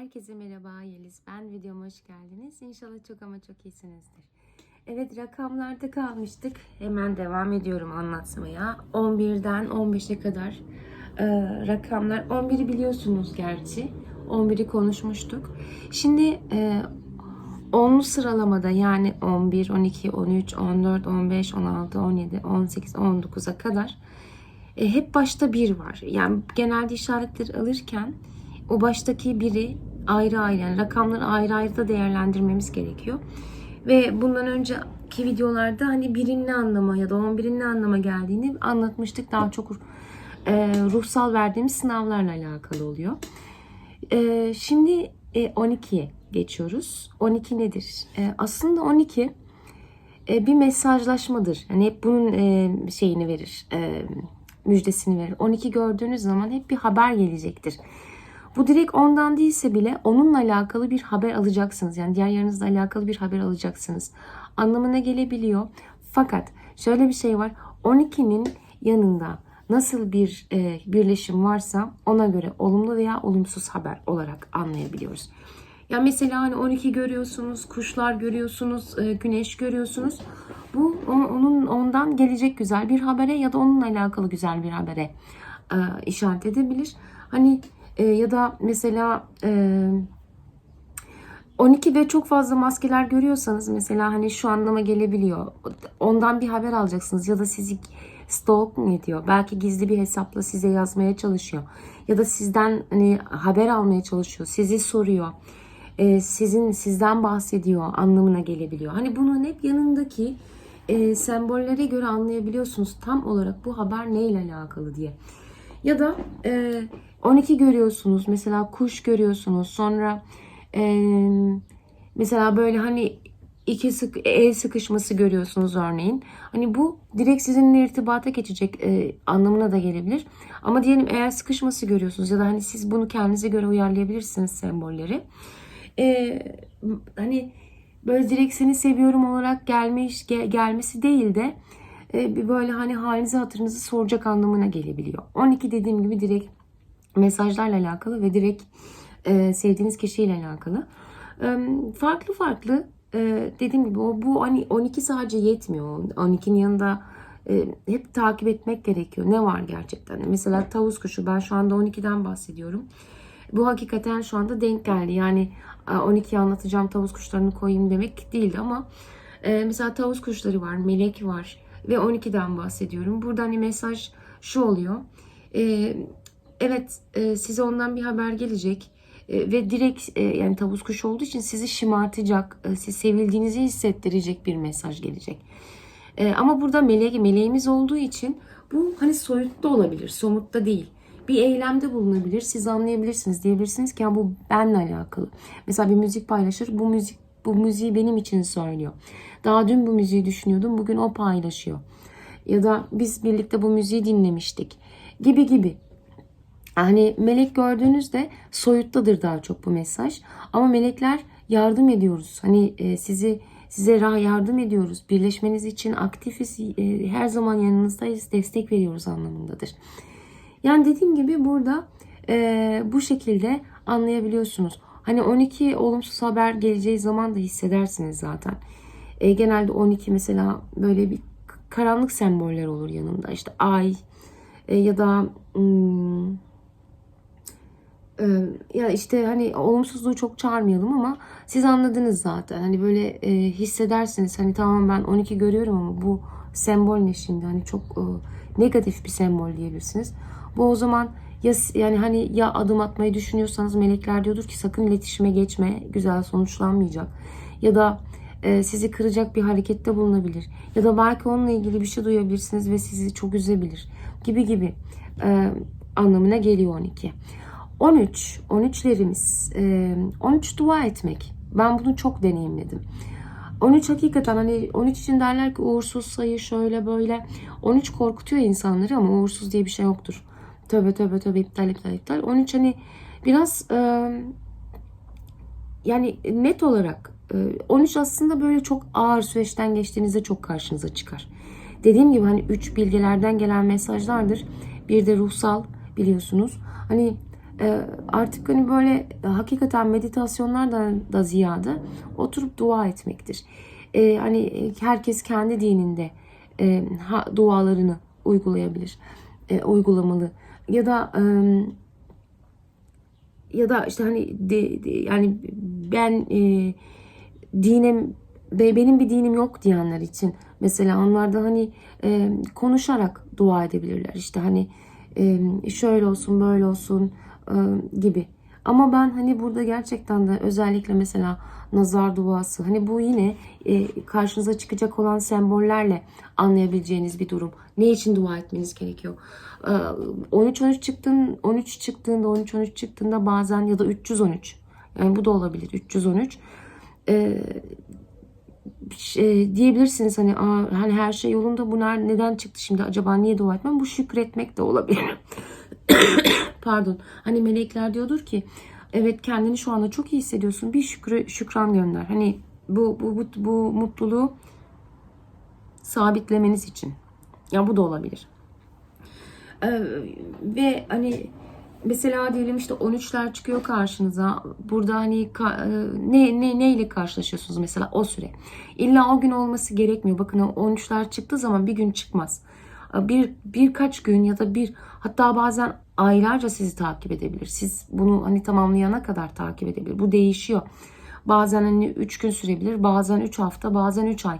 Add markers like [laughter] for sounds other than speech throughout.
Herkese merhaba Yeliz. Ben videoma hoş geldiniz. İnşallah çok ama çok iyisinizdir. Evet rakamlarda kalmıştık. Hemen devam ediyorum anlatmaya. 11'den 15'e kadar e, rakamlar. 11'i biliyorsunuz gerçi. 11'i konuşmuştuk. Şimdi e, onlu sıralamada yani 11, 12, 13, 14, 15, 16, 17, 18, 19'a kadar e, hep başta bir var. Yani genelde işaretleri alırken o baştaki biri ayrı ayrı yani rakamları ayrı ayrı da değerlendirmemiz gerekiyor. Ve bundan önceki videolarda hani birin ne anlama ya da 11'in ne anlama geldiğini anlatmıştık. Daha çok e, ruhsal verdiğimiz sınavlarla alakalı oluyor. E, şimdi e, 12'ye geçiyoruz. 12 nedir? E, aslında 12 e, bir mesajlaşmadır. Hani hep bunun e, şeyini verir, e, müjdesini verir. 12 gördüğünüz zaman hep bir haber gelecektir. Bu direkt ondan değilse bile onunla alakalı bir haber alacaksınız. Yani diğer yarınızla alakalı bir haber alacaksınız. Anlamına gelebiliyor. Fakat şöyle bir şey var. 12'nin yanında nasıl bir e, birleşim varsa ona göre olumlu veya olumsuz haber olarak anlayabiliyoruz. Ya mesela hani 12 görüyorsunuz, kuşlar görüyorsunuz, e, güneş görüyorsunuz. Bu onun ondan gelecek güzel bir habere ya da onunla alakalı güzel bir habere e, işaret edebilir. Hani e, ya da mesela e, 12'de çok fazla maskeler görüyorsanız mesela hani şu anlama gelebiliyor. Ondan bir haber alacaksınız ya da sizi stalk mu ediyor? Belki gizli bir hesapla size yazmaya çalışıyor. Ya da sizden hani haber almaya çalışıyor. Sizi soruyor. Ee, sizin sizden bahsediyor anlamına gelebiliyor. Hani bunun hep yanındaki e, sembollere göre anlayabiliyorsunuz tam olarak bu haber neyle alakalı diye. Ya da e, 12 görüyorsunuz mesela kuş görüyorsunuz sonra e, mesela böyle hani iki sık el sıkışması görüyorsunuz örneğin. Hani bu direkt sizinle irtibata geçecek e, anlamına da gelebilir. Ama diyelim eğer sıkışması görüyorsunuz ya da hani siz bunu kendinize göre uyarlayabilirsiniz sembolleri. E, hani böyle direkt seni seviyorum olarak gelmiş gel, gelmesi değil de e, böyle hani halinizi hatırınızı soracak anlamına gelebiliyor. 12 dediğim gibi direkt mesajlarla alakalı ve direkt e, sevdiğiniz kişiyle alakalı. E, farklı farklı e, dediğim gibi o bu hani 12 sadece yetmiyor. 12'nin yanında e, hep takip etmek gerekiyor. Ne var gerçekten? Mesela tavus kuşu ben şu anda 12'den bahsediyorum. Bu hakikaten şu anda denk geldi. Yani 12'yi anlatacağım tavus kuşlarını koyayım demek değildi ama e, mesela tavus kuşları var, melek var ve 12'den bahsediyorum. Burada hani mesaj şu oluyor. E, evet e, size ondan bir haber gelecek e, ve direkt e, yani tavus kuşu olduğu için sizi şımartacak, e, siz sevildiğinizi hissettirecek bir mesaj gelecek. E, ama burada mele meleğimiz olduğu için bu hani soyut da olabilir, somut da değil. Bir eylemde bulunabilir, siz anlayabilirsiniz. Diyebilirsiniz ki ya bu benle alakalı. Mesela bir müzik paylaşır, bu müzik bu müziği benim için söylüyor. Daha dün bu müziği düşünüyordum, bugün o paylaşıyor. Ya da biz birlikte bu müziği dinlemiştik gibi gibi. Hani melek gördüğünüzde soyuttadır daha çok bu mesaj. Ama melekler yardım ediyoruz. Hani e, sizi size yardım ediyoruz. Birleşmeniz için aktifiz. E, her zaman yanınızdayız. Destek veriyoruz anlamındadır. Yani dediğim gibi burada e, bu şekilde anlayabiliyorsunuz. Hani 12 olumsuz haber geleceği zaman da hissedersiniz zaten. E, genelde 12 mesela böyle bir karanlık semboller olur yanında. İşte ay e, ya da hmm, ya işte hani olumsuzluğu çok çağırmayalım ama siz anladınız zaten. Hani böyle e, hissedersiniz. Hani tamam ben 12 görüyorum ama bu sembol ne şimdi? Hani çok e, negatif bir sembol diyebilirsiniz. Bu o zaman ya yani hani ya adım atmayı düşünüyorsanız melekler diyordur ki sakın iletişime geçme. Güzel sonuçlanmayacak. Ya da e, sizi kıracak bir harekette bulunabilir. Ya da belki onunla ilgili bir şey duyabilirsiniz ve sizi çok üzebilir. Gibi gibi e, anlamına geliyor 12. 13, 13'lerimiz, 13 dua etmek. Ben bunu çok deneyimledim. 13 hakikaten hani 13 için derler ki uğursuz sayı şöyle böyle. 13 korkutuyor insanları ama uğursuz diye bir şey yoktur. Tövbe tövbe tövbe iptal iptal iptal. 13 hani biraz yani net olarak 13 aslında böyle çok ağır süreçten geçtiğinizde çok karşınıza çıkar. Dediğim gibi hani 3 bilgelerden gelen mesajlardır. Bir de ruhsal biliyorsunuz. Hani e, artık hani böyle e, hakikaten meditasyonlardan da ziyade oturup dua etmektir. E, hani herkes kendi dininde e, dualarını uygulayabilir, e, uygulamalı ya da e, ya da işte hani de, de- yani ben e, dinim ve benim bir dinim yok diyenler için mesela onlar da hani e, konuşarak dua edebilirler işte hani e, şöyle olsun böyle olsun e, gibi. Ama ben hani burada gerçekten de özellikle mesela nazar duası hani bu yine e, karşınıza çıkacak olan sembollerle anlayabileceğiniz bir durum. Ne için dua etmeniz gerekiyor? E, 13 13 çıktın 13 çıktığında 13 13 çıktığında bazen ya da 313 yani bu da olabilir 313 e, şey, diyebilirsiniz hani hani her şey yolunda bu neden çıktı şimdi acaba niye dua etmem? Bu şükretmek de olabilir [coughs] pardon hani melekler diyordur ki evet kendini şu anda çok iyi hissediyorsun bir şükrü şükran gönder hani bu bu bu, bu mutluluğu sabitlemeniz için ya bu da olabilir Ee, ve hani mesela diyelim işte 13'ler çıkıyor karşınıza. Burada hani ka- e, ne ne ne ile karşılaşıyorsunuz mesela o süre. İlla o gün olması gerekmiyor. Bakın o 13'ler çıktığı zaman bir gün çıkmaz. Bir birkaç gün ya da bir hatta bazen aylarca sizi takip edebilir. Siz bunu hani tamamlayana kadar takip edebilir. Bu değişiyor. Bazen hani 3 gün sürebilir, bazen 3 hafta, bazen 3 ay.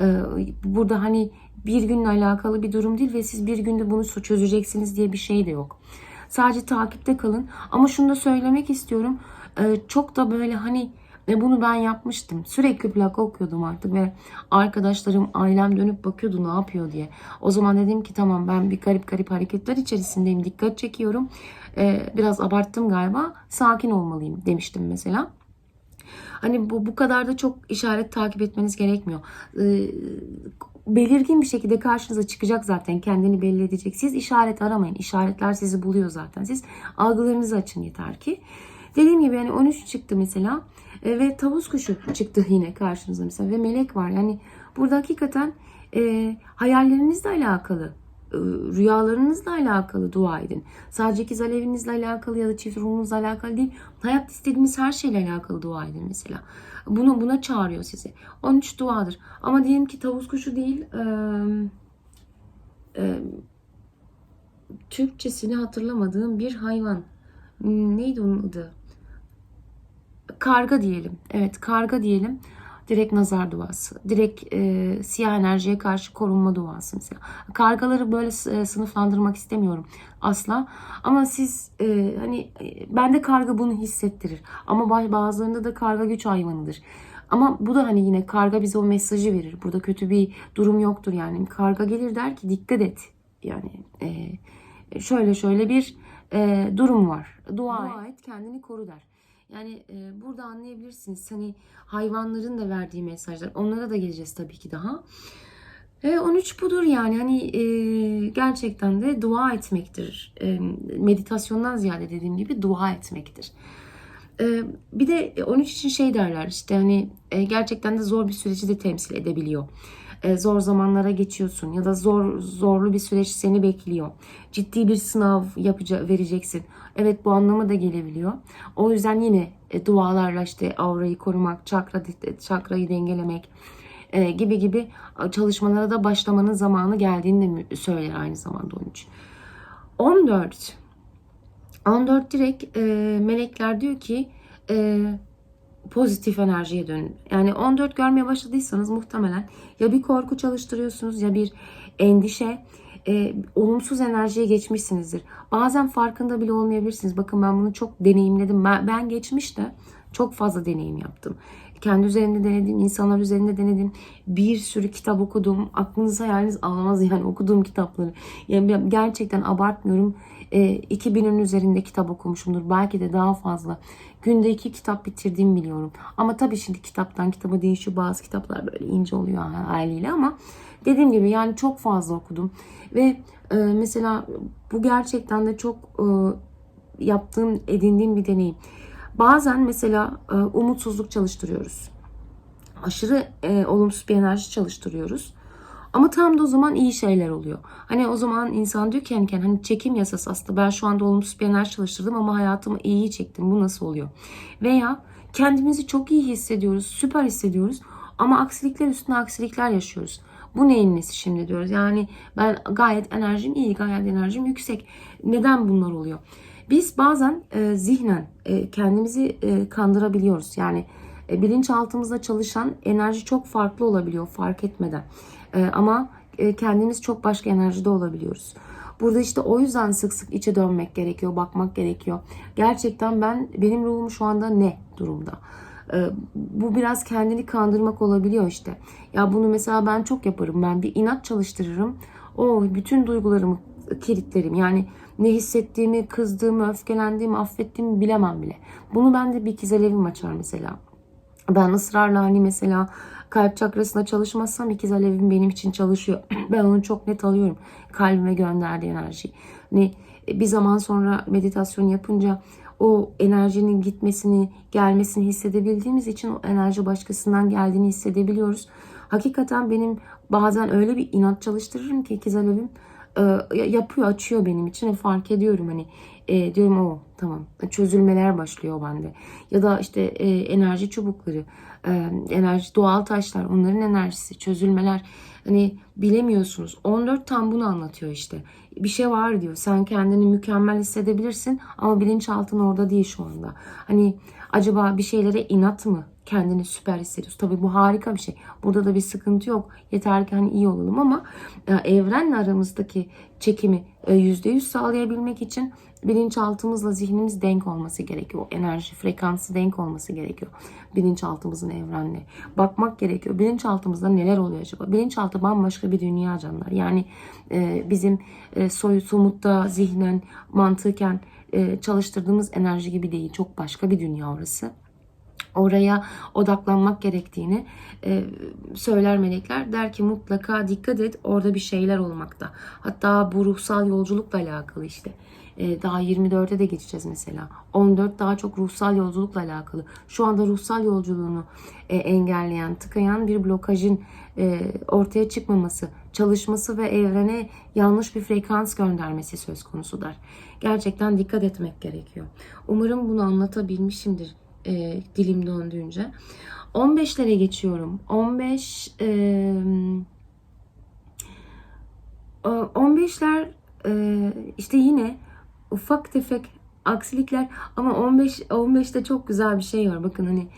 Ee, burada hani bir günle alakalı bir durum değil ve siz bir günde bunu çözeceksiniz diye bir şey de yok. Sadece takipte kalın. Ama şunu da söylemek istiyorum. Ee, çok da böyle hani ve bunu ben yapmıştım. Sürekli plak okuyordum artık ve arkadaşlarım, ailem dönüp bakıyordu ne yapıyor diye. O zaman dedim ki tamam ben bir garip garip hareketler içerisindeyim. Dikkat çekiyorum. Ee, biraz abarttım galiba. Sakin olmalıyım demiştim mesela. Hani bu bu kadar da çok işaret takip etmeniz gerekmiyor. Ee, belirgin bir şekilde karşınıza çıkacak zaten. Kendini belli edecek. Siz işaret aramayın. İşaretler sizi buluyor zaten. Siz algılarınızı açın yeter ki. Dediğim gibi yani 13 çıktı mesela E, ve tavus kuşu çıktı yine karşınıza mesela ve melek var. Yani burada hakikaten e, hayallerinizle alakalı e, rüyalarınızla alakalı dua edin. Sadece ikiz alevinizle alakalı ya da çift ruhunuzla alakalı değil. Hayat istediğiniz her şeyle alakalı dua edin mesela. Bunu buna çağırıyor sizi. 13 duadır. Ama diyelim ki tavus kuşu değil. E, e, Türkçesini hatırlamadığım bir hayvan. Neydi onun adı? Karga diyelim. Evet karga diyelim. Direkt nazar duası. Direkt e, siyah enerjiye karşı korunma duası mesela. Kargaları böyle e, sınıflandırmak istemiyorum asla. Ama siz e, hani e, bende karga bunu hissettirir. Ama ba- bazılarında da karga güç hayvanıdır. Ama bu da hani yine karga bize o mesajı verir. Burada kötü bir durum yoktur yani. Karga gelir der ki dikkat et. Yani e, şöyle şöyle bir e, durum var. Dua, et kendini koru der. Yani e, burada anlayabilirsiniz hani hayvanların da verdiği mesajlar. Onlara da geleceğiz tabii ki daha. E, 13 budur yani hani e, gerçekten de dua etmektir. E, meditasyondan ziyade dediğim gibi dua etmektir. E, bir de 13 için şey derler işte hani e, gerçekten de zor bir süreci de temsil edebiliyor. E, zor zamanlara geçiyorsun ya da zor zorlu bir süreç seni bekliyor. Ciddi bir sınav yapacak vereceksin. Evet bu anlama da gelebiliyor. O yüzden yine e, dualarla işte aurayı korumak, çakra çakrayı dengelemek e, gibi gibi çalışmalara da başlamanın zamanı geldiğini de söyler aynı zamanda 13. 14 14 direkt e, melekler diyor ki e, pozitif enerjiye dönün. Yani 14 görmeye başladıysanız muhtemelen ya bir korku çalıştırıyorsunuz ya bir endişe, e, olumsuz enerjiye geçmişsinizdir. Bazen farkında bile olmayabilirsiniz. Bakın ben bunu çok deneyimledim. Ben, ben geçmişte çok fazla deneyim yaptım. Kendi üzerimde denedim, insanlar üzerinde denedim. Bir sürü kitap okudum. Aklınız hayaliniz almaz yani okuduğum kitapları. Yani gerçekten abartmıyorum. E, 2000'in üzerinde kitap okumuşumdur. Belki de daha fazla. Günde iki kitap bitirdiğimi biliyorum. Ama tabii şimdi kitaptan kitaba değişiyor. Bazı kitaplar böyle ince oluyor haliyle ama dediğim gibi yani çok fazla okudum. Ve e, mesela bu gerçekten de çok e, yaptığım, edindiğim bir deneyim. Bazen mesela e, umutsuzluk çalıştırıyoruz. Aşırı e, olumsuz bir enerji çalıştırıyoruz. Ama tam da o zaman iyi şeyler oluyor. Hani o zaman insan diyor ki kendine hani çekim yasası aslında ben şu anda olumsuz bir enerji çalıştırdım ama hayatımı iyi çektim. Bu nasıl oluyor? Veya kendimizi çok iyi hissediyoruz, süper hissediyoruz ama aksilikler üstüne aksilikler yaşıyoruz. Bu neyin nesi şimdi diyoruz. Yani ben gayet enerjim iyi, gayet enerjim yüksek. Neden bunlar oluyor? Biz bazen e, zihnen e, kendimizi e, kandırabiliyoruz. Yani e, bilinçaltımızda çalışan enerji çok farklı olabiliyor fark etmeden. E, ama e, kendimiz çok başka enerjide olabiliyoruz. Burada işte o yüzden sık sık içe dönmek gerekiyor, bakmak gerekiyor. Gerçekten ben benim ruhum şu anda ne durumda? E, bu biraz kendini kandırmak olabiliyor işte. Ya bunu mesela ben çok yaparım. Ben bir inat çalıştırırım. O bütün duygularımı kilitlerim. Yani ne hissettiğimi, kızdığımı, öfkelendiğimi, affettiğimi bilemem bile. Bunu ben de bir ikiz açar mesela. Ben ısrarla hani mesela kalp çakrasında çalışmazsam ikiz alevim benim için çalışıyor. [clears throat] ben onu çok net alıyorum. Kalbime gönderdiği enerji. Hani bir zaman sonra meditasyon yapınca o enerjinin gitmesini, gelmesini hissedebildiğimiz için o enerji başkasından geldiğini hissedebiliyoruz. Hakikaten benim bazen öyle bir inat çalıştırırım ki ikiz alevim e, yapıyor, açıyor benim için ve fark ediyorum hani e, diyorum o tamam çözülmeler başlıyor bende. Ya da işte e, enerji çubukları, e, enerji doğal taşlar, onların enerjisi, çözülmeler hani bilemiyorsunuz. 14 tam bunu anlatıyor işte. Bir şey var diyor. Sen kendini mükemmel hissedebilirsin ama bilinçaltın orada değil şu anda. Hani acaba bir şeylere inat mı kendini süper hissediyorsun. Tabii bu harika bir şey. Burada da bir sıkıntı yok. Yeter ki hani iyi olalım ama e, evrenle aramızdaki çekimi e, %100 sağlayabilmek için bilinçaltımızla zihnimiz denk olması gerekiyor. O enerji frekansı denk olması gerekiyor. Bilinçaltımızın evrenle. Bakmak gerekiyor. Bilinçaltımızda neler oluyor acaba? Bilinçaltı bambaşka bir dünya canlar. Yani e, bizim e, somutta, zihnen, mantıken e, çalıştırdığımız enerji gibi değil. Çok başka bir dünya orası oraya odaklanmak gerektiğini e, söyler melekler. Der ki mutlaka dikkat et orada bir şeyler olmakta. Hatta bu ruhsal yolculukla alakalı işte. E, daha 24'e de geçeceğiz mesela. 14 daha çok ruhsal yolculukla alakalı. Şu anda ruhsal yolculuğunu e, engelleyen, tıkayan bir blokajın e, ortaya çıkmaması, çalışması ve evrene yanlış bir frekans göndermesi söz konusu der. Gerçekten dikkat etmek gerekiyor. Umarım bunu anlatabilmişimdir e, dilim döndüğünce. 15'lere geçiyorum. 15 e, 15'ler e, işte yine ufak tefek aksilikler ama 15 15'te çok güzel bir şey var. Bakın hani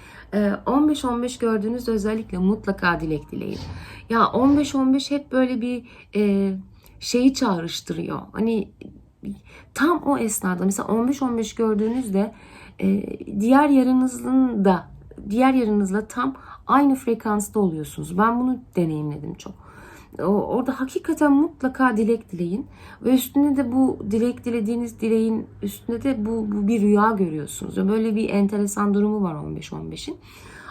15 15 gördüğünüzde özellikle mutlaka dilek dileyin. Ya 15 15 hep böyle bir e, şeyi çağrıştırıyor. Hani tam o esnada mesela 15 15 gördüğünüzde e, diğer yarınızın da diğer yarınızla tam aynı frekansta oluyorsunuz. Ben bunu deneyimledim çok. Orada hakikaten mutlaka dilek dileyin ve üstünde de bu dilek dilediğiniz dileğin üstünde de bu, bu bir rüya görüyorsunuz. Böyle bir enteresan durumu var 15-15'in.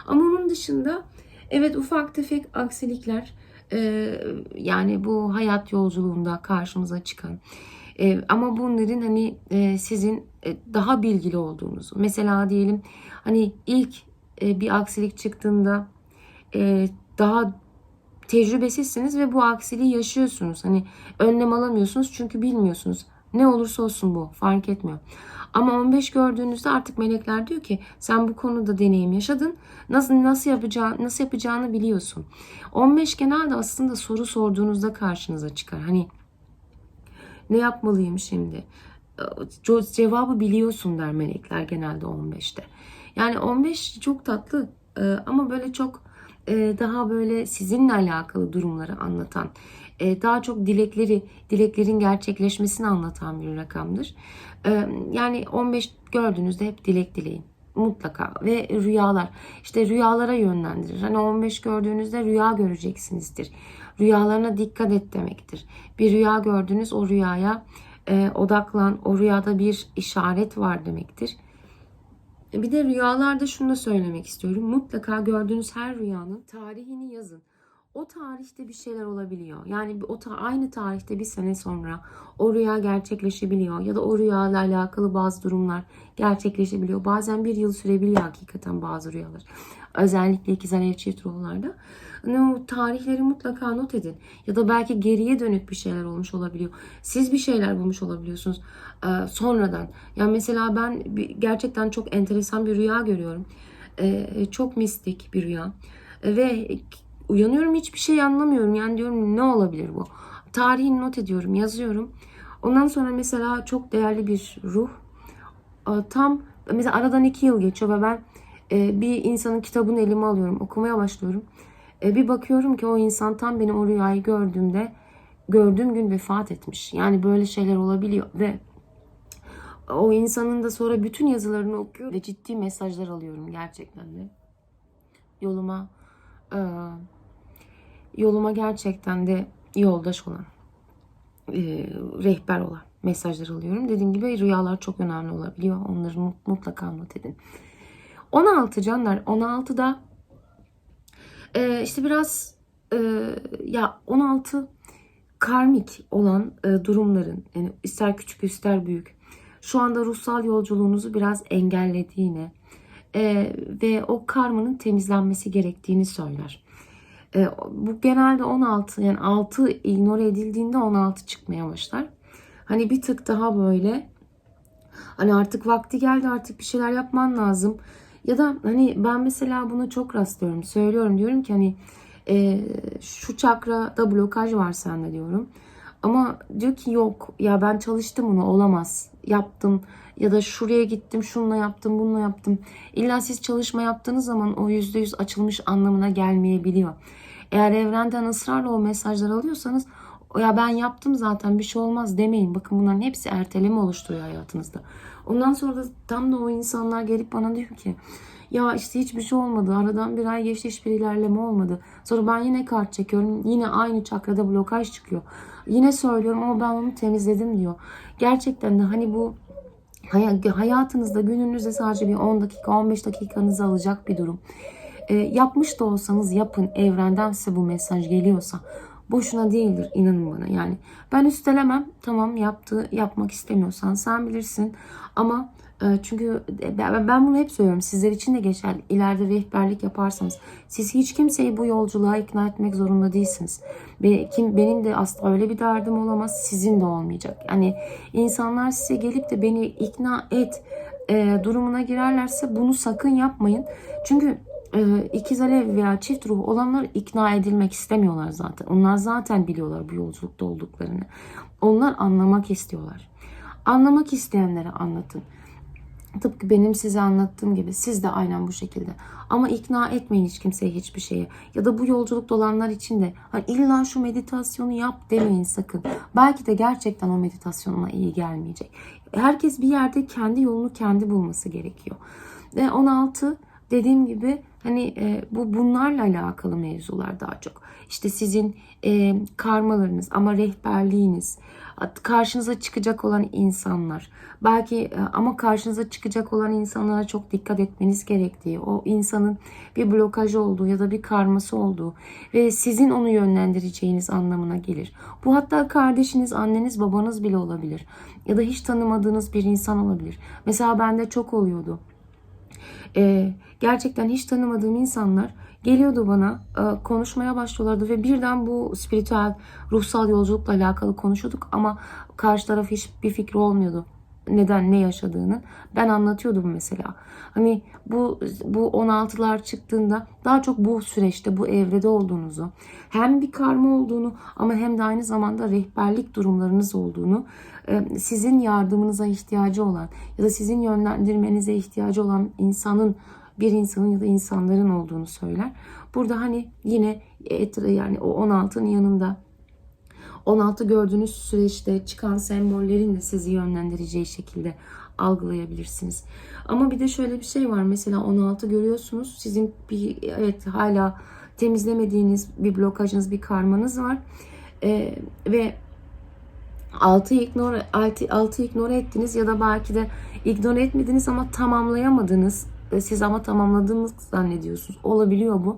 Ama onun dışında evet ufak tefek aksilikler e, yani bu hayat yolculuğunda karşımıza çıkan e, ama bunların hani e, sizin daha bilgili olduğunuzu. Mesela diyelim hani ilk e, bir aksilik çıktığında e, daha tecrübesizsiniz ve bu aksiliği yaşıyorsunuz. Hani önlem alamıyorsunuz çünkü bilmiyorsunuz. Ne olursa olsun bu fark etmiyor. Ama 15 gördüğünüzde artık melekler diyor ki sen bu konuda deneyim yaşadın. Nasıl nasıl yapacağını nasıl yapacağını biliyorsun. 15 genelde aslında soru sorduğunuzda karşınıza çıkar. Hani ne yapmalıyım şimdi? Cevabı biliyorsun der melekler genelde 15'te. Yani 15 çok tatlı e, ama böyle çok e, daha böyle sizinle alakalı durumları anlatan, e, daha çok dilekleri, dileklerin gerçekleşmesini anlatan bir rakamdır. Yani 15 gördüğünüzde hep dilek dileyin mutlaka ve rüyalar işte rüyalara yönlendirir. Hani 15 gördüğünüzde rüya göreceksinizdir. Rüyalarına dikkat et demektir. Bir rüya gördünüz o rüyaya e, odaklan. O rüyada bir işaret var demektir. Bir de rüyalarda şunu da söylemek istiyorum. Mutlaka gördüğünüz her rüyanın tarihini yazın. O tarihte bir şeyler olabiliyor. Yani o ta- aynı tarihte bir sene sonra o rüya gerçekleşebiliyor ya da o rüyayla alakalı bazı durumlar gerçekleşebiliyor. Bazen bir yıl sürebiliyor hakikaten bazı rüyalar. Özellikle ikizler ev çift ruhlarda. Hani o tarihleri mutlaka not edin. Ya da belki geriye dönük bir şeyler olmuş olabiliyor. Siz bir şeyler bulmuş olabiliyorsunuz e, sonradan. Yani mesela ben gerçekten çok enteresan bir rüya görüyorum. E, çok mistik bir rüya. Ve uyanıyorum hiçbir şey anlamıyorum. Yani diyorum ne olabilir bu? Tarihini not ediyorum, yazıyorum. Ondan sonra mesela çok değerli bir ruh. E, Tam mesela aradan iki yıl geçiyor ve ben e, bir insanın kitabını elime alıyorum, okumaya başlıyorum. E, bir bakıyorum ki o insan tam benim o rüyayı gördüğümde gördüğüm gün vefat etmiş. Yani böyle şeyler olabiliyor ve o insanın da sonra bütün yazılarını okuyorum ve ciddi mesajlar alıyorum gerçekten de. Yoluma e, yoluma gerçekten de yoldaş olan, e, rehber olan mesajlar alıyorum. Dediğim gibi rüyalar çok önemli olabiliyor. Onları mut- mutlaka not edin. 16 canlar. 16'da e, işte biraz e, ya 16 karmik olan e, durumların yani ister küçük ister büyük şu anda ruhsal yolculuğunuzu biraz engellediğini e, ve o karmanın temizlenmesi gerektiğini söyler. E, bu genelde 16 yani 6 ignore edildiğinde 16 çıkmaya başlar. Hani bir tık daha böyle hani artık vakti geldi artık bir şeyler yapman lazım. Ya da hani ben mesela buna çok rastlıyorum. Söylüyorum diyorum ki hani e, şu çakrada blokaj var sende diyorum. Ama diyor ki yok ya ben çalıştım bunu olamaz. Yaptım ya da şuraya gittim şununla yaptım bununla yaptım. İlla siz çalışma yaptığınız zaman o yüzde yüz açılmış anlamına gelmeyebiliyor. Eğer evrenden ısrarla o mesajları alıyorsanız ya ben yaptım zaten bir şey olmaz demeyin. Bakın bunların hepsi erteleme oluşturuyor hayatınızda. Ondan sonra da tam da o insanlar gelip bana diyor ki ya işte hiçbir şey olmadı. Aradan bir ay geçti hiçbir ilerleme olmadı. Sonra ben yine kart çekiyorum. Yine aynı çakrada blokaj çıkıyor. Yine söylüyorum ama ben onu temizledim diyor. Gerçekten de hani bu hay- hayatınızda gününüzde sadece bir 10 dakika 15 dakikanızı alacak bir durum. E, yapmış da olsanız yapın evrenden size bu mesaj geliyorsa boşuna değildir inanın bana. Yani ben üstelemem tamam yaptığı yapmak istemiyorsan sen bilirsin. Ama e, çünkü ben ben bunu hep söylüyorum sizler için de geçerli. İleride rehberlik yaparsanız siz hiç kimseyi bu yolculuğa ikna etmek zorunda değilsiniz. Kim benim de asla öyle bir derdim olamaz sizin de olmayacak. Yani insanlar size gelip de beni ikna et e, durumuna girerlerse bunu sakın yapmayın. Çünkü e, ikiz alev veya çift ruh olanlar ikna edilmek istemiyorlar zaten. Onlar zaten biliyorlar bu yolculukta olduklarını. Onlar anlamak istiyorlar. Anlamak isteyenlere anlatın. Tıpkı benim size anlattığım gibi siz de aynen bu şekilde. Ama ikna etmeyin hiç kimseye hiçbir şeye. Ya da bu yolculukta olanlar için de hani illa şu meditasyonu yap demeyin sakın. Belki de gerçekten o meditasyonuna iyi gelmeyecek. Herkes bir yerde kendi yolunu kendi bulması gerekiyor. Ve 16 dediğim gibi hani e, bu bunlarla alakalı mevzular daha çok. İşte sizin e, karmalarınız ama rehberliğiniz, karşınıza çıkacak olan insanlar. Belki e, ama karşınıza çıkacak olan insanlara çok dikkat etmeniz gerektiği, o insanın bir blokajı olduğu ya da bir karması olduğu ve sizin onu yönlendireceğiniz anlamına gelir. Bu hatta kardeşiniz, anneniz, babanız bile olabilir. Ya da hiç tanımadığınız bir insan olabilir. Mesela bende çok oluyordu e, gerçekten hiç tanımadığım insanlar geliyordu bana e, konuşmaya başlıyorlardı ve birden bu spiritüel ruhsal yolculukla alakalı konuşuyorduk ama karşı taraf hiçbir fikri olmuyordu neden ne yaşadığını ben anlatıyordum mesela. Hani bu bu 16'lar çıktığında daha çok bu süreçte bu evrede olduğunuzu hem bir karma olduğunu ama hem de aynı zamanda rehberlik durumlarınız olduğunu e, sizin yardımınıza ihtiyacı olan ya da sizin yönlendirmenize ihtiyacı olan insanın bir insanın ya da insanların olduğunu söyler. Burada hani yine et, yani o 16'nın yanında 16 gördüğünüz süreçte çıkan sembollerin de sizi yönlendireceği şekilde algılayabilirsiniz. Ama bir de şöyle bir şey var. Mesela 16 görüyorsunuz. Sizin bir evet hala temizlemediğiniz bir blokajınız, bir karmanız var. Ee, ve 6 ignore, 6, 6 ignore ettiniz ya da belki de ignore etmediniz ama tamamlayamadınız. Siz ama tamamladığınız zannediyorsunuz. Olabiliyor bu.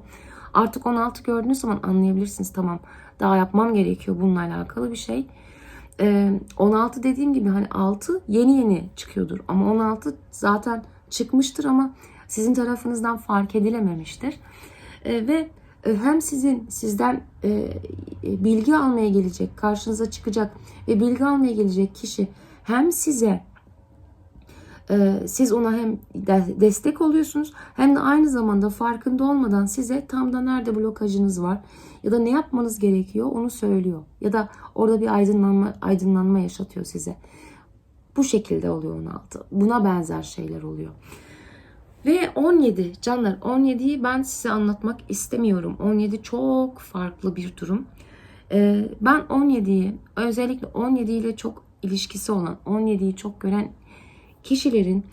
Artık 16 gördüğünüz zaman anlayabilirsiniz. Tamam daha yapmam gerekiyor bununla alakalı bir şey. Ee, 16 dediğim gibi hani 6 yeni yeni çıkıyordur. Ama 16 zaten çıkmıştır ama sizin tarafınızdan fark edilememiştir. Ee, ve e, hem sizin sizden e, e, bilgi almaya gelecek, karşınıza çıkacak ve bilgi almaya gelecek kişi hem size e, siz ona hem de- destek oluyorsunuz hem de aynı zamanda farkında olmadan size tam da nerede blokajınız var ya da ne yapmanız gerekiyor onu söylüyor ya da orada bir aydınlanma aydınlanma yaşatıyor size. Bu şekilde oluyor 16. Buna benzer şeyler oluyor. Ve 17 canlar 17'yi ben size anlatmak istemiyorum. 17 çok farklı bir durum. Ee, ben 17'yi özellikle 17 ile çok ilişkisi olan 17'yi çok gören kişilerin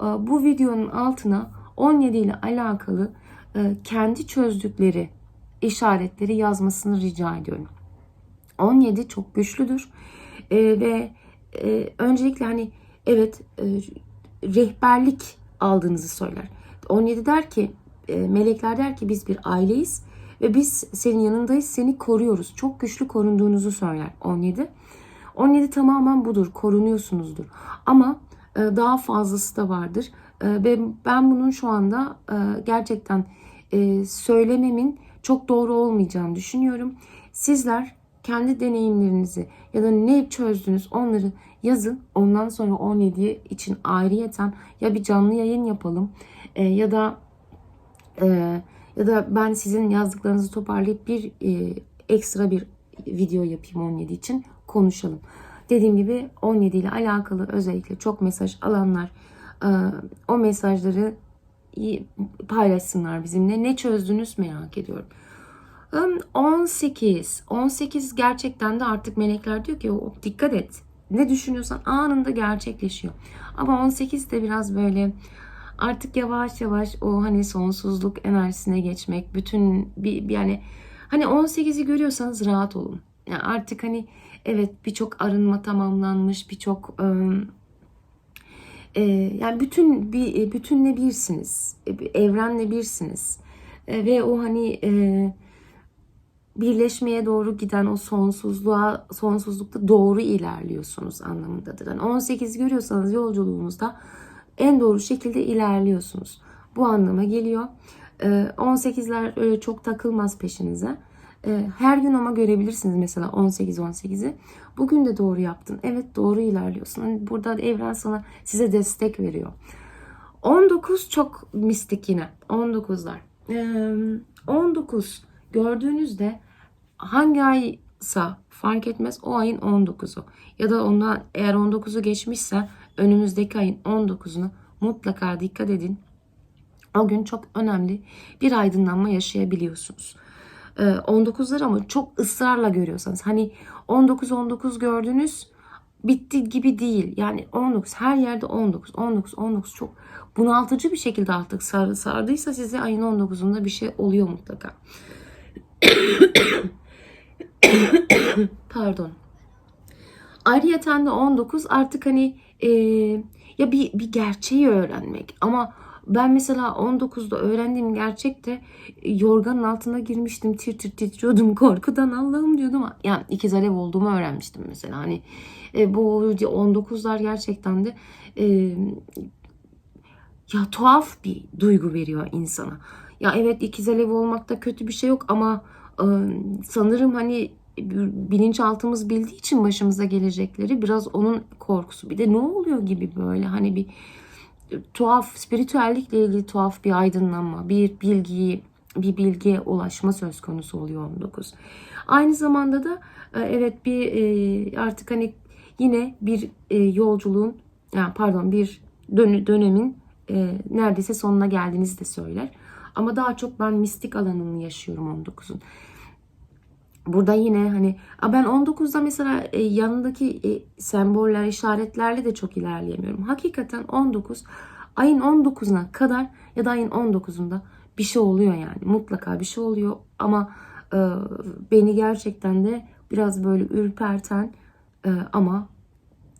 e, bu videonun altına 17 ile alakalı e, kendi çözdükleri işaretleri yazmasını rica ediyorum. 17 çok güçlüdür E, ve öncelikle hani evet rehberlik aldığınızı söyler. 17 der ki melekler der ki biz bir aileyiz ve biz senin yanındayız seni koruyoruz. Çok güçlü korunduğunuzu söyler 17. 17 tamamen budur korunuyorsunuzdur. Ama daha fazlası da vardır. E, Ve ben bunun şu anda e, gerçekten e, söylememin çok doğru olmayacağını düşünüyorum. Sizler kendi deneyimlerinizi ya da ne çözdünüz onları yazın. Ondan sonra 17 için ayrıyeten ya bir canlı yayın yapalım e, ya da e, ya da ben sizin yazdıklarınızı toparlayıp bir ekstra bir video yapayım 17 için konuşalım. Dediğim gibi 17 ile alakalı özellikle çok mesaj alanlar e, o mesajları paylaşsınlar bizimle. Ne çözdünüz merak ediyorum. Hım, 18. 18 gerçekten de artık melekler diyor ki "O, dikkat et. Ne düşünüyorsan anında gerçekleşiyor. Ama 18 de biraz böyle artık yavaş yavaş o hani sonsuzluk enerjisine geçmek. Bütün bir yani hani 18'i görüyorsanız rahat olun. Yani artık hani evet birçok arınma tamamlanmış, birçok e, yani bütün bir bütünle birsiniz. E, Evrenle birsiniz. E, ve o hani e, birleşmeye doğru giden o sonsuzluğa sonsuzlukta doğru ilerliyorsunuz anlamındadır. Yani 18 görüyorsanız yolculuğunuzda en doğru şekilde ilerliyorsunuz. Bu anlama geliyor. Ee, 18'ler öyle çok takılmaz peşinize. Ee, Her gün ama görebilirsiniz mesela 18-18'i. Bugün de doğru yaptın. Evet doğru ilerliyorsun. Hani burada evren sana size destek veriyor. 19 çok mistik yine. 19'lar. Ee, 19 gördüğünüzde hangi aysa fark etmez o ayın 19'u. Ya da ondan eğer 19'u geçmişse önümüzdeki ayın 19'una mutlaka dikkat edin. O gün çok önemli bir aydınlanma yaşayabiliyorsunuz. Ee, 19'lar ama çok ısrarla görüyorsanız hani 19-19 gördünüz bitti gibi değil. Yani 19 her yerde 19 19 19 çok bunaltıcı bir şekilde artık sar, sardıysa size ayın 19'unda bir şey oluyor mutlaka. [coughs] Pardon. Ayrıyeten de 19 artık hani e, ya bir, bir gerçeği öğrenmek ama ben mesela 19'da öğrendiğim gerçekte yorganın altına girmiştim tir tir titriyordum [laughs] korkudan Allah'ım diyordum yani ikiz alev olduğumu öğrenmiştim mesela hani e, bu 19'lar gerçekten de e, ya tuhaf bir duygu veriyor insana. Ya evet ikiz alev olmakta kötü bir şey yok ama e, sanırım hani bilinçaltımız bildiği için başımıza gelecekleri biraz onun korkusu. Bir de ne oluyor gibi böyle hani bir tuhaf spiritüellikle ilgili tuhaf bir aydınlanma, bir bilgiyi bir bilgiye ulaşma söz konusu oluyor 19. Aynı zamanda da e, evet bir e, artık hani yine bir e, yolculuğun yani pardon bir dön- dönemin neredeyse sonuna geldiğinizi de söyler. Ama daha çok ben mistik alanını yaşıyorum 19'un. Burada yine hani ben 19'da mesela e, yanındaki e, semboller, işaretlerle de çok ilerleyemiyorum. Hakikaten 19 ayın 19'una kadar ya da ayın 19'unda bir şey oluyor yani. Mutlaka bir şey oluyor ama e, beni gerçekten de biraz böyle ürperten e, ama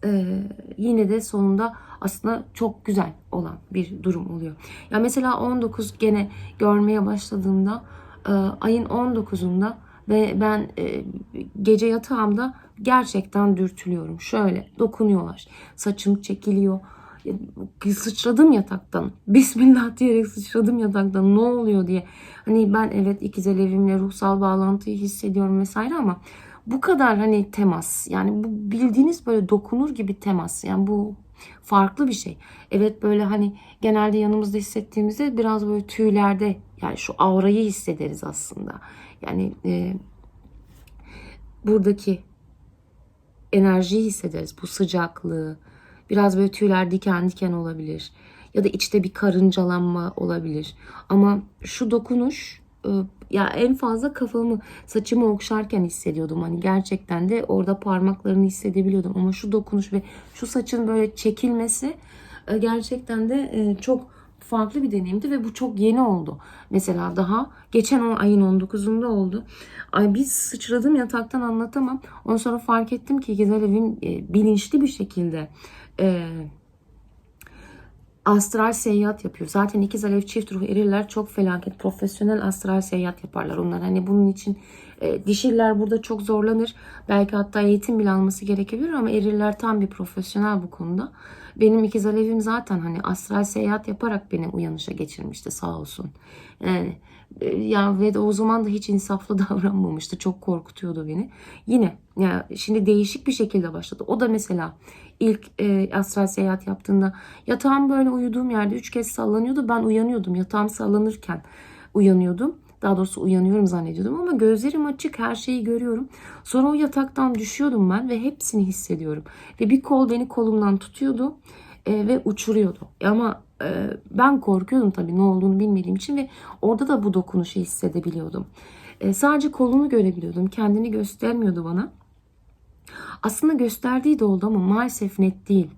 e, yine de sonunda aslında çok güzel olan bir durum oluyor. Ya mesela 19 gene görmeye başladığımda e, ayın 19'unda ve ben e, gece yatağımda gerçekten dürtülüyorum. Şöyle dokunuyorlar. Saçım çekiliyor. Sıçradım yataktan. [laughs] Bismillah diyerek sıçradım yataktan. Ne oluyor diye. Hani ben evet ikiz evimle ruhsal bağlantıyı hissediyorum vesaire ama bu kadar hani temas yani bu bildiğiniz böyle dokunur gibi temas yani bu farklı bir şey. Evet böyle hani genelde yanımızda hissettiğimizde biraz böyle tüylerde yani şu aurayı hissederiz aslında. Yani e, buradaki enerjiyi hissederiz. Bu sıcaklığı. Biraz böyle tüyler diken diken olabilir. Ya da içte bir karıncalanma olabilir. Ama şu dokunuş e, ya en fazla kafamı saçımı okşarken hissediyordum. Hani gerçekten de orada parmaklarını hissedebiliyordum. Ama şu dokunuş ve şu saçın böyle çekilmesi e, gerçekten de e, çok farklı bir deneyimdi ve bu çok yeni oldu. Mesela daha geçen o ayın 19'unda oldu. Ay biz sıçradım yataktan anlatamam. Ondan sonra fark ettim ki güzel evim e, bilinçli bir şekilde e, astral seyahat yapıyor. Zaten ikiz alev çift ruh eriller çok felaket profesyonel astral seyahat yaparlar onlar. Hani bunun için e, dişiller burada çok zorlanır. Belki hatta eğitim bile alması gerekebilir ama eriller tam bir profesyonel bu konuda. Benim ikiz alevim zaten hani astral seyahat yaparak beni uyanışa geçirmişti sağ olsun. Yani e, ya ve de o zaman da hiç insaflı [laughs] davranmamıştı. Çok korkutuyordu beni. Yine ya şimdi değişik bir şekilde başladı. O da mesela ilk e, astral seyahat yaptığında yatağım böyle uyuduğum yerde üç kez sallanıyordu. Ben uyanıyordum. Yatağım sallanırken uyanıyordum. Daha doğrusu uyanıyorum zannediyordum ama gözlerim açık her şeyi görüyorum. Sonra o yataktan düşüyordum ben ve hepsini hissediyorum. Ve bir kol beni kolumdan tutuyordu e, ve uçuruyordu. Ama e, ben korkuyordum tabii ne olduğunu bilmediğim için ve orada da bu dokunuşu hissedebiliyordum. E, sadece kolunu görebiliyordum. Kendini göstermiyordu bana. Aslında gösterdiği de oldu ama maalesef net değil.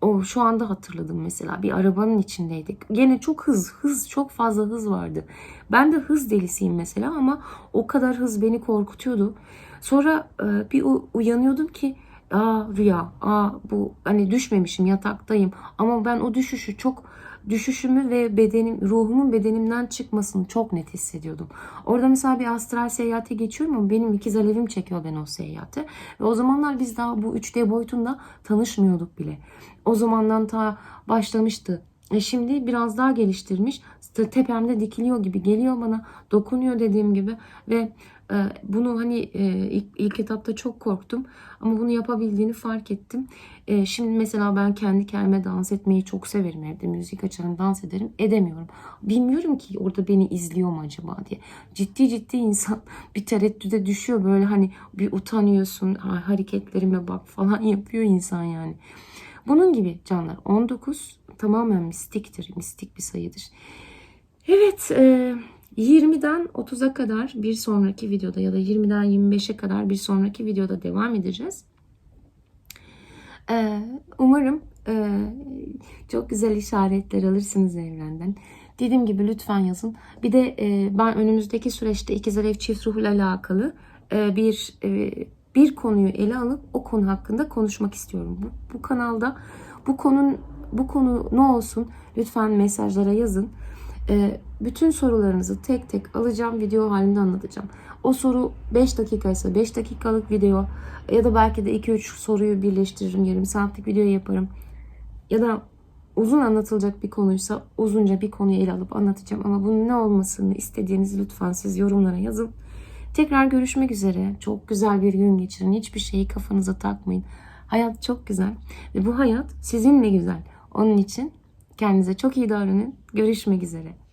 O şu anda hatırladım mesela bir arabanın içindeydik. Gene çok hız, hız çok fazla hız vardı. Ben de hız delisiyim mesela ama o kadar hız beni korkutuyordu. Sonra e, bir uyanıyordum ki aa rüya, aa bu hani düşmemişim yataktayım ama ben o düşüşü çok düşüşümü ve bedenim, ruhumun bedenimden çıkmasını çok net hissediyordum. Orada mesela bir astral seyahate geçiyorum ama benim ikiz alevim çekiyor beni o seyahate. Ve o zamanlar biz daha bu 3D boyutunda tanışmıyorduk bile. O zamandan ta başlamıştı. E şimdi biraz daha geliştirmiş. Tepemde dikiliyor gibi geliyor bana. Dokunuyor dediğim gibi. Ve bunu hani e, ilk, ilk etapta çok korktum. Ama bunu yapabildiğini fark ettim. E, şimdi mesela ben kendi kendime dans etmeyi çok severim evde. Müzik açarım, dans ederim. Edemiyorum. Bilmiyorum ki orada beni izliyor mu acaba diye. Ciddi ciddi insan [laughs] bir tereddüde düşüyor. Böyle hani bir utanıyorsun. Ha, hareketlerime bak falan [laughs] yapıyor insan yani. Bunun gibi canlar 19 tamamen mistiktir. Mistik bir sayıdır. Evet e, 20'den 30'a kadar bir sonraki videoda ya da 20'den 25'e kadar bir sonraki videoda devam edeceğiz. E, umarım e, çok güzel işaretler alırsınız evrenden. Dediğim gibi lütfen yazın. Bir de e, ben önümüzdeki süreçte ikiz alev çift ruh ile alakalı e, bir bir konuyu ele alıp o konu hakkında konuşmak istiyorum. Bu, bu kanalda bu konun bu konu ne olsun lütfen mesajlara yazın. Ee, bütün sorularınızı tek tek alacağım video halinde anlatacağım. O soru 5 dakika ise 5 dakikalık video ya da belki de 2-3 soruyu birleştiririm yarım saatlik video yaparım. Ya da uzun anlatılacak bir konuysa uzunca bir konuyu ele alıp anlatacağım. Ama bunun ne olmasını istediğinizi lütfen siz yorumlara yazın. Tekrar görüşmek üzere. Çok güzel bir gün geçirin. Hiçbir şeyi kafanıza takmayın. Hayat çok güzel ve bu hayat sizinle güzel. Onun için kendinize çok iyi davranın. Görüşmek üzere.